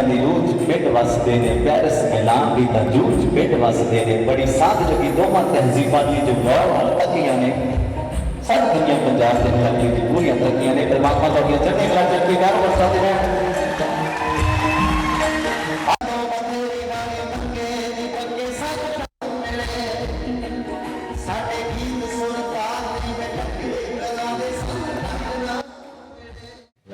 ਪੰਜਾਬੀਆਂ ਦੀ ਰੂਹ 'ਚ ਪਿੰਡ ਵਸਦੇ ਨੇ, ਪੈਰਿਸ ਮਿਲਾਨ ਦੀ ਤਾਂ ਜੂਹ 'ਚ ਪਿੰਡ ਵਸਦੇ ਨੇ। ਬੜੀ ਸਾਧ ਜਗੀ ਦੋਵਾਂ ਤਹਿਜ਼ੀਬਾਂ ਦੀ ਜੋ ਗੌਰ ਹਲਕੀਆਂ ਨੇ। ਸਭ ਦੁਨੀਆ ਪੰਜਾਬ ਦੇ ਇਲਾਕੇ ਦੀ ਪੂਰੀਆਂ ਤਰੱਕੀਆਂ ਨੇ। ਪਰਮਾਤਮਾ ਤੁਹਾਡੀਆਂ ਚੜ੍ਹਦੀਆਂ ਕਲਾ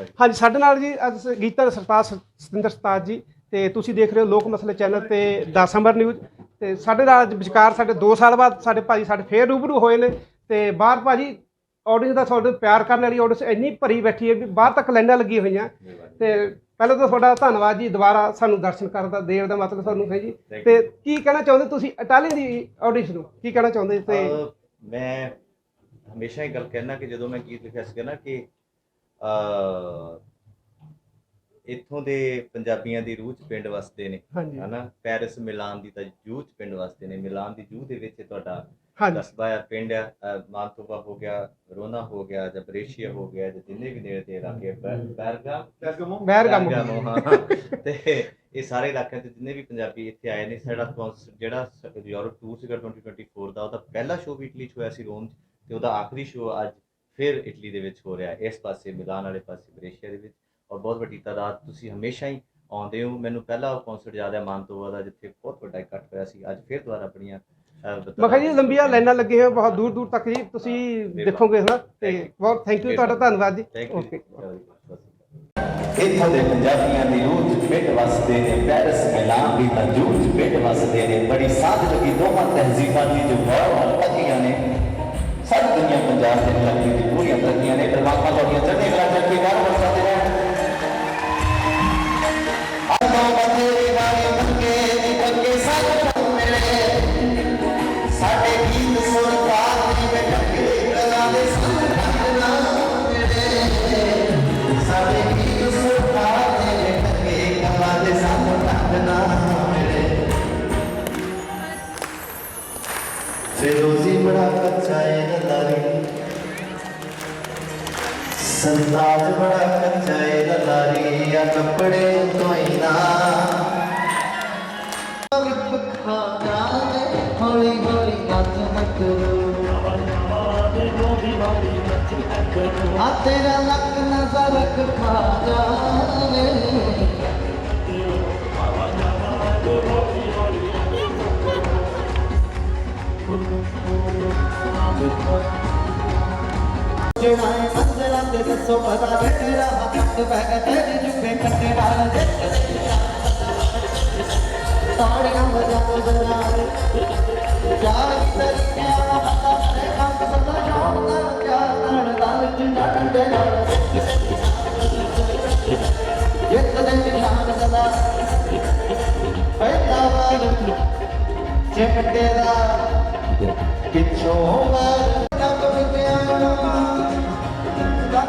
ਹੈ ਹਾਂਜੀ ਸਾਡੇ ਨਾਲ ਜੀ ਅੱਜ ਗੀਤਾ ਸਰਤਾਜ ਸਤਿੰਦਰ ਸਰਤਾਜ ਜੀ ਤੇ ਤੁਸੀਂ ਦੇਖ ਰਹੇ ਹੋ ਲੋਕ ਮਸਲੇ ਚੈਨਲ ਤੇ 10 ਨੰਬਰ ਨਿਊਜ਼। ਤੇ ਸਾਡੇ ਨਾਲ ਵਿਚਕਾਰ ਸਾਡੇ 2 ਸਾਲ ਬਾਅਦ ਸਾਡੇ ਭਾਜੀ ਸਾਡੇ ਫੇਰ ਰੂਬਰੂ ਹੋਏ ਨੇ ਤੇ ਬਾਹਰ ਭਾਜੀ ਆਡੀਅנס ਦਾ ਤੁਹਾਡੇ ਪਿਆਰ ਕਰਨ ਵਾਲੀ ਆਡੀਅנס ਇੰਨੀ ਭਰੀ ਬੈਠੀ ਹੈ ਵੀ ਬਾਹਰ ਤੱਕ ਲਾਈਨਾਂ ਲੱਗੀਆਂ ਹੋਈਆਂ। ਤੇ ਪਹਿਲਾਂ ਤਾਂ ਤੁਹਾਡਾ ਧੰਨਵਾਦ ਜੀ ਦੁਬਾਰਾ ਸਾਨੂੰ ਦਰਸ਼ਨ ਕਰਨ ਦਾ ਦੇਵ ਦਾ ਮਤਲਬ ਤੁਹਾਨੂੰ ਹੈ ਜੀ। ਤੇ ਕੀ ਕਹਿਣਾ ਚਾਹੁੰਦੇ ਤੁਸੀਂ ਇਟਾਲੀ ਦੀ ਆਡੀਅנס ਨੂੰ? ਕੀ ਕਹਿਣਾ ਚਾਹੁੰਦੇ ਤੇ ਮੈਂ ਹਮੇਸ਼ਾ ਇਹ ਗੱਲ ਕਹਿਣਾ ਕਿ ਜਦੋਂ ਮੈਂ ਗੀਤ ਲਿਖਿਆ ਸੀ ਨਾ ਕਿ ਅ ਇੱਥੋਂ ਦੇ ਪੰਜਾਬੀਆਂ ਦੀ ਰੂਹ ਚ ਪਿੰਡ ਵਸਦੇ ਨੇ ਹਾਂਜੀ। ਹਨਾ? ਪੈਰਿਸ ਮਿਲਾਨ ਦੀ ਤਾਂ ਜੂਹ ਚ ਪਿੰਡ ਵਸਦੇ ਨੇ ਮਿਲਾਨ ਦੀ ਜੂਹ ਦੇ ਵਿੱਚ ਤੁਹਾਡਾ ਹਾਂਜੀ। ਆ ਪਿੰਡ ਆ ਅ, ਮਾਨਤੋਬਾ ਹੋ ਗਿਆ ਰੋਨਾ ਹੋ ਗਿਆ ਜਾਂ ਬਰੇਸ਼ੀਆ ਹੋ ਗਿਆ ਜਾਂ ਜਿੰਨੇ ਵੀ ਨੇੜੇ ਦੇ ਇਲਾਕੇ ਬੈਰਗਾ ਬੈਰਗਾਮੋ। ਬੈਰਗਾਮੋ, ਹਾਂ। ਤੇ ਇਹ ਸਾਰੇ ਇਲਾਕਿਆਂ ਤੇ ਜਿੰਨੇ ਵੀ ਪੰਜਾਬੀ ਇੱਥੇ ਆਏ ਨੇ ਸਾਡਾ ਜਿਹੜਾ ਯੂਰਪ ਟੂਰ ਸੀਗਾ 2024 ਦਾ ਉਹਦਾ ਪਹਿਲਾ ਸ਼ੋਅ ਵੀ ਇਟਲੀ ਚ ਹੋਇਆ ਸੀ ਰੋਮ ਤੇ ਉਹਦਾ ਆਖਰੀ ਸ਼ੋਅ ਅੱਜ ਫਿਰ ਇਟਲੀ ਦੇ ਵਿੱਚ ਹੋ ਰਿਹਾ ਇਸ ਪਾਸੇ ਮਿਲਾਨ ਵਾਲੇ ਪਾਸੇ ਬ੍ਰੇਸ਼ੀਆ ਦੇ ਵਿੱਚ। ਔਰ ਬਹੁਤ ਵੱਡੀ ਤਾਦਾਦ ਤੁਸੀਂ ਹਮੇਸ਼ਾ ਹੀ ਆਉਂਦੇ ਹੋ। ਮੈਨੂੰ ਪਹਿਲਾ ਕਨਸਰਟ ਯਾਦ ਹੈ ਮਾਨਤੋਵਾ ਦਾ ਜਿੱਥੇ ਬਹੁਤ ਵੱਡਾ ਇਕੱਠ ਹੋਇਆ ਸੀ। ਅੱਜ ਫਿਰ ਦੁਬਾਰਾ ਆਪਣੀਆਂ ਕਿਹਾ ਜੀ ਲੰਬੀਆਂ ਲਾਈਨਾਂ ਲੱਗੀਆਂ ਹੋਈਆਂ ਬਹੁਤ ਦੂਰ ਦੂਰ ਤੱਕ ਜੀ। ਤੁਸੀਂ ਦੇਖੋਗੇ ਹਨਾ? ਤੇ ਬਹੁਤ ਥੈਂਕ ਯੂ ਤੁਹਾਡਾ ਧੰਨਵਾਦ ਜੀ। ਥੈਂਕ ਯੂ ਓਕੇ ਇੱਥੋਂ ਦੇ ਪੰਜਾਬੀਆਂ ਦੀ ਰੂਹ ਪਿੰਡ ਵਸਦੇ ਨੇ ਪੈਰਿਸ ਮਿਲਾਨ ਦੀ ਤਾਂ ਜੂਹ 'ਚ ਪਿੰਡ ਵਸਦੇ ਨੇ। ਬੜੀ ਸਾਧ ਜਗੀ ਦੋਵਾਂ ਤਹਿਜ਼ੀਬਾਂ ਦੀ ਜੋ ਗੌਰ ਹਲਕੀਆਂ ਨੇ। ਸਭ ਦੁਨੀਆ ਪੰਜਾਬ ਦੇ ਇਲਾਕੇ ਦੀ ਪੂਰੀਆਂ ਤਰੱਕੀਆਂ ਫਿਰੋਜ਼ੀ ਬੜਾ ਕੱਚਾ ਏ ਲਾਰੀ। ਸੰਤਾਜ ਬੜਾ ਕੱਚਾ ਏ ਲਾਰੀ, ਆ ਕੱਪੜੇ ਧੋਈ ਨਾ। ਹੌਲੀ ਹੌਲੀ ਨੱਚ ਮਕਰੂ ਆ ਤੇਰਾ ਲੱਕ ਨਜ਼ਰ ਖਾ ਜਾਵੇ। ਜਿਹੜਾ ਪਤਾ ਤੇਰਾ ਹੱਥ ਬਹਿ ਤੇਰੀ ਜੁੱਬੇ ਕੱਟੇ ਨਾਲ ਤਾੜੀਆਂ ਵਜਾਓ ਜਰਾ ਚਾਰ ਤਰੀਕਿਆਂ ਤੇ ਕੰਮ ਸਦਾ ਜਾਣਦਾ ਚਾਹਣ ਦਾ ਜਿੰਦਾ ਡੰਡੇ ਨਾਲ ਇੱਕ ਦਿਨ ਨਿਸ਼ਾਨ ਸਦਾ ਪਹਿਲਾ ਵਾਰ ਚਿਮਟੇ ਦਾ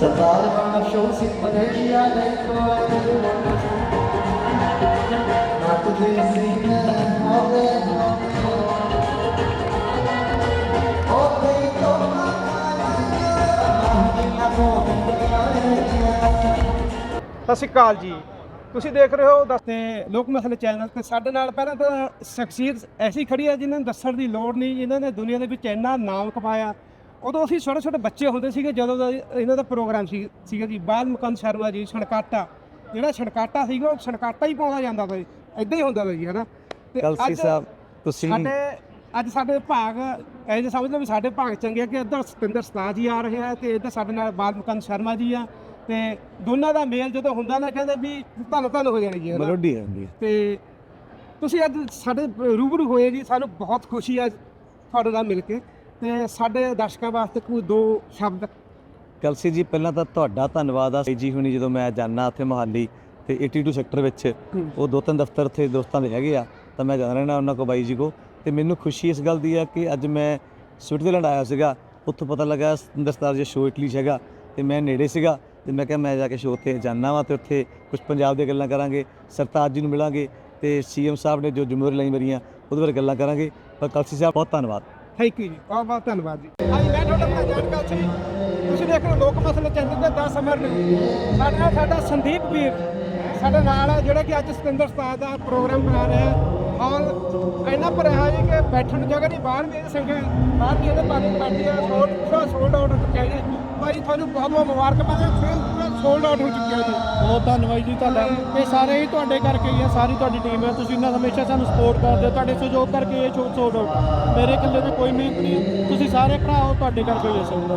ਸਰਦਾਰ ਸਤਿ ਸ਼੍ਰੀ ਅਕਾਲ ਜੀ। ਤੁਸੀਂ ਦੇਖ ਰਹੇ ਹੋ ਦੱਸਦੇ ਲੋਕ ਮਸਲੇ ਚੈਨਲ ਤੇ ਸਾਡੇ ਨਾਲ ਪਹਿਲਾਂ ਤਾਂ ਸ਼ਖਸੀਅਤ ਐਸੀ ਖੜੀ ਹੈ ਜਿਨ੍ਹਾਂ ਨੂੰ ਦੱਸਣ ਦੀ ਲੋੜ ਨਹੀਂ, ਜਿਨ੍ਹਾਂ ਨੇ ਦੁਨੀਆ ਦੇ ਵਿੱਚ ਇੰਨਾ ਨਾਮ ਕਮਾਇਆ। ਉਦੋਂ ਅਸੀਂ ਛੋਟੇ ਛੋਟੇ ਬੱਚੇ ਹੁੰਦੇ ਸੀਗੇ ਜਦੋਂ ਦਾ ਇਹਨਾਂ ਦਾ ਪ੍ਰੋਗਰਾਮ ਸੀ ਸੀਗਾ ਜੀ ਬਾਲ ਮੁਕੰਦ ਸ਼ਰਮਾ ਜੀ ਛਣਕਾਟਾ। ਜਿਹੜਾ ਛਣਕਾਟਾ ਸੀਗਾ ਉਹ ਛਣਕਾਟਾ ਹੀ ਪਾਉਂਦਾ ਜਾਂਦਾ ਜੀ ਇਦਾਂ ਹੀ ਹੁੰਦਾ ਜੀ ਹਨਾ? ਤੇ ਕਲਸੀ ਅੱਜ ਸਾਹਿਬ ਤੁਸੀਂ ਸਾਡੇ ਅੱਜ ਸਾਡੇ ਭਾਗ ਐ ਜੇ ਸਮਝ ਲਓ ਵੀ ਸਾਡੇ ਭਾਗ ਚੰਗੇ ਆ ਕਿ ਇੱਧਰ ਸਤਿੰਦਰ ਸਤਾਜ ਜੀ ਆ ਰਹੇ ਆ ਤੇ ਇੱਧਰ ਸਾਡੇ ਨਾਲ ਬਾਲ ਮੁਕੰਦ ਸ਼ਰਮਾ ਜੀ ਆ ਤੇ ਦੋਨਾਂ ਦਾ ਮੇਲ ਜਦੋਂ ਹੁੰਦਾ ਨਾ ਕਹਿੰਦੇ ਵੀ ਤੁਹਾਨੂੰ ਤੁਹਾਨੂੰ ਹੋ ਜਾਣੀ ਜੀ ਹਨਾ। ਮਲੋਡੀ ਹੈ ਤੇ ਤੁਸੀਂ ਅੱਜ ਸਾਡੇ ਰੂਬਰੂ ਹੋਏ ਜੀ ਸਾਨੂੰ ਬਹੁਤ ਖੁਸ਼ੀ ਆ ਤੁਹਾਡੇ ਨਾਲ ਮਿਲ ਕੇ। ਤੇ ਸਾਡੇ ਦਰਸ਼ਕਾਂ ਵਾਸਤੇ ਕੋਈ ਦੋ ਸ਼ਬਦ। ਕਲਸੀ ਜੀ ਪਹਿਲਾਂ ਤਾਂ ਤੁਹਾਡਾ ਧੰਨਵਾਦ ਆ। ਜੀ ਹੁਣੀ ਜਦੋਂ ਮੈਂ ਜਾਣਾ ਉੱਥੇ ਮੋਹਾਲੀ ਤੇ 82 ਸੈਕਟਰ ਵਿੱਚ ਉਹ ਦੋ ਤਿੰਨ ਦਫ਼ਤਰ ਉੱਥੇ ਦੋਸਤਾਂ ਦੇ ਹੈਗੇ ਆ ਤਾਂ ਮੈਂ ਜਾਂਦਾ ਰਹਿਣਾ ਉਹਨਾਂ ਕੋ ਬਾਈ ਜੀ ਕੋ ਤੇ ਮੈਨੂੰ ਖੁਸ਼ੀ ਇਸ ਗੱਲ ਦੀ ਆ ਕਿ ਅੱਜ ਮੈਂ ਸਵਿਟਜ਼ਰਲੈਂਡ ਆਇਆ ਸੀਗਾ। ਉੱਥੋਂ ਪਤਾ ਲੱਗਾ ਸਰਤਾਜ ਜੀ ਸ਼ੋਅ ਇਟਲੀ ਹੈਗਾ ਤੇ ਮੈਂ ਨੇੜੇ ਸੀਗਾ ਤੇ ਮੈਂ ਕਿਹਾ ਮੈਂ ਜਾ ਕੇ ਸ਼ੋਅ ਤੇ ਜਾਣਾ ਵਾ ਤੇ ਉੱਥੇ ਕੁਝ ਪੰਜਾਬ ਦੀਆਂ ਗੱਲਾਂ ਕਰਾਂਗੇ ਸਰਤਾਜ ਜੀ ਨੂੰ ਮਿਲਾਂਗੇ ਤੇ ਸੀਐਮ ਸਾਹਿਬ ਨੇ ਜੋ ਜ਼ਿੰਮੇਵਾਰੀ ਲਈ ਮੇਰੀਆਂ ਉਹਦੇ ਬਾਰੇ ਗੱਲਾਂ ਕਰਾਂਗੇ। ਪਰ ਕਲਸੀ ਸਾਹਿਬ ਬਹੁਤ ਧੰਨਵਾਦ। ਥੈਂਕ ਯੂ ਜੀ। ਬਹੁਤ ਬਹੁਤ ਧੰਨਵਾਦ ਜੀ। ਹਾਂਜੀ, ਮੈਂ ਤੁਹਾਡਾ ਆਪਣਾ ਜਾਣਕਾਰ ਸੀ ਤੁਸੀਂ ਦੇਖ ਰਹੇ ਹੋ ਲੋਕ ਮਸਲੇ ਚੈਨਲ ਦੇ 10 ਅਮਰ ਨੇ। ਸਾਡੇ ਸਾਡਾ ਸੰਦੀਪ ਵੀਰ, ਸਾਡੇ ਨਾਲ ਹੈ ਜਿਹੜਾ ਕਿ ਅੱਜ ਸਤਿੰਦਰ ਸਤਾਜ ਦਾ ਪ੍ਰੋਗਰਾਮ ਬਣਾ ਰਿਹਾ ਹਾਲ ਇੰਨਾ ਭਰਿਆ ਜੀ ਕਿ ਬੈਠਣ ਨੂੰ ਜਗ੍ਹਾ ਨਹੀਂ, ਬਾਹਰ ਵੀ ਸੰਗਤ ਬਾਹਰ ਕੀ ਇਹਦੇ ਪਾਣੀ ਬੈਠੀ ਹੈ। ਸੋਲਡ ਸੋਲਡ ਆਊਟ ਹੋ ਭਾਈ ਤੁਹਾਨੂੰ ਬਹੁਤ ਬਹੁਤ ਮੁਬਾਰਕਬਾਦ ਹੈ ਫਿਰ ਪੂਰਾ ਸੋਲਡ ਆਊਟ ਹੋ ਚੁੱਕਿਆ ਜੀ। ਬਹੁਤ ਧੰਨਵਾਦ ਜੀ ਤੁਹਾਡਾ। ਇਹ ਸਾਰੇ ਹੀ ਤੁਹਾਡੇ ਕਰਕੇ ਹੀ ਆ ਸਾਰੀ ਤੁਹਾਡੀ ਟੀਮ ਹੈ ਤੁਸੀਂ ਇਹਨਾਂ ਹਮੇਸ਼ਾ ਸਾਨੂੰ ਸਪੋਰਟ ਕਰਦੇ ਹੋ ਤੁਹਾਡੇ ਸਹਿਯੋਗ ਕਰਕੇ ਇਹ ਸ਼ੋਅ ਸੋਲਡ ਆਊਟ ਮੇਰੇ ਇਕੱਲੇ ਤੇ ਕੋਈ ਮਿਹਨਤ ਨਹੀਂ ਤੁਸੀਂ ਸਾਰੇ ਭਰਾ ਹੋ ਤੁਹਾਡੇ ਕਰਕੇ ਹੀ ਅਸਲ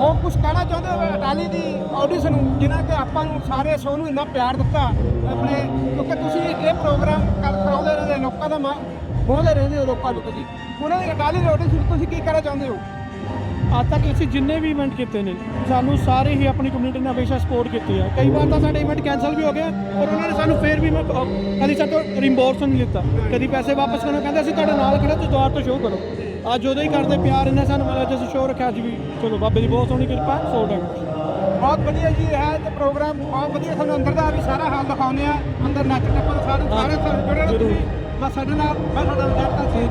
ਉਹ ਕੁਝ ਕਹਿਣਾ ਚਾਹੁੰਦੇ ਹੋ ਅਟਾਲੀ ਦੀ ਆਡੀਸ਼ਨ ਨੂੰ ਜਿਨ੍ਹਾਂ ਕਿ ਆਪਾਂ ਨੂੰ ਸਾਰੇ ਸ਼ੋਅ ਨੂੰ ਇੰਨਾ ਪਿਆਰ ਦਿੱਤਾ ਆਪਣੇ ਕਿਉਂਕਿ ਤੁਸੀਂ ਇਹ ਪ੍ਰੋਗਰਾਮ ਕਰ ਕਰਾਉਂਦੇ ਰਹਿੰਦੇ ਲੋਕਾਂ ਦਾ ਮਨ ਬਹੁਦੇ ਰਹਿੰਦੇ ਹੋ ਲੋਕਾਂ ਨੂੰ ਤੁਸੀਂ। ਉਹਨਾਂ ਦੀ ਅਟਾਲੀ ਦੀ ਆਡੀਸ਼ਨ ਤੁਸੀਂ ਕੀ ਕਹਿਣਾ ਚਾਹੁੰਦੇ ਹੋ? ਅੱਜ ਤੱਕ ਅਸੀਂ ਜਿੰਨੇ ਵੀ ਇਵੈਂਟ ਕੀਤੇ ਨੇ ਸਾਨੂੰ ਸਾਰੇ ਹੀ ਆਪਣੀ ਕਮਿਊਨਿਟੀ ਨੇ ਹਮੇਸ਼ਾ ਸਪੋਰਟ ਕੀਤੀ ਆ। ਕਈ ਵਾਰ ਤਾਂ ਸਾਡੇ ਇਵੈਂਟ ਕੈਨਸਲ ਵੀ ਹੋ ਗਏ ਔਰ ਉਹਨਾਂ ਨੇ ਸਾਨੂੰ ਫੇਰ ਵੀ ਮੈਂ ਕਦੀ ਸਾਡੇ ਤੋਂ ਰਿੰਬੋਰਸ ਨਹੀਂ ਲਿੱਤਾ ਕਦੀ ਪੈਸੇ ਵਾਪਸ ਕਰਨਾ ਕਹਿੰਦੇ ਅਸੀਂ ਤੁਹਾਡੇ ਨਾਲ ਖੜੇ ਤੁਸੀਂ ਦੁਆਰ ਤੋਂ ਸ਼ੋਅ ਕਰੋ। ਅੱਜ ਉਹਦੇ ਹੀ ਕਰਦੇ ਪਿਆਰ ਇਹਨਾਂ ਸਾਨੂੰ ਮਿਲਿਆ ਜੇ ਅਸੀਂ ਸ਼ੋਅ ਰੱਖਿਆ ਅੱਜ ਵੀ ਚਲੋ ਬਾਬੇ ਦੀ ਬਹੁਤ ਸੋਹਣੀ ਕਿਰਪਾ ਸੋਲਡ ਆਊਟ ਬਹੁਤ ਵਧੀਆ ਜੀ ਹੈ ਤੇ ਪ੍ਰੋਗਰਾਮ ਬਹੁਤ ਵਧੀਆ ਤੁਹਾਨੂੰ ਅੰਦਰ ਦਾ ਵੀ ਸਾਰਾ ਹਾਲ ਦਿਖਾਉਂਦੇ ਆ। ਅੰਦਰ ਨੱਚ ਟੱਪਣ ਸਾਰੇ ਸਾਰੇ ਜੁੜੇ ਰਹੋ ਬਸ ਸਾਡੇ ਨਾਲ ਮੈਂ ਤੁਹਾਡਾ ਵਿਚਾਰਤਾ ਸੀ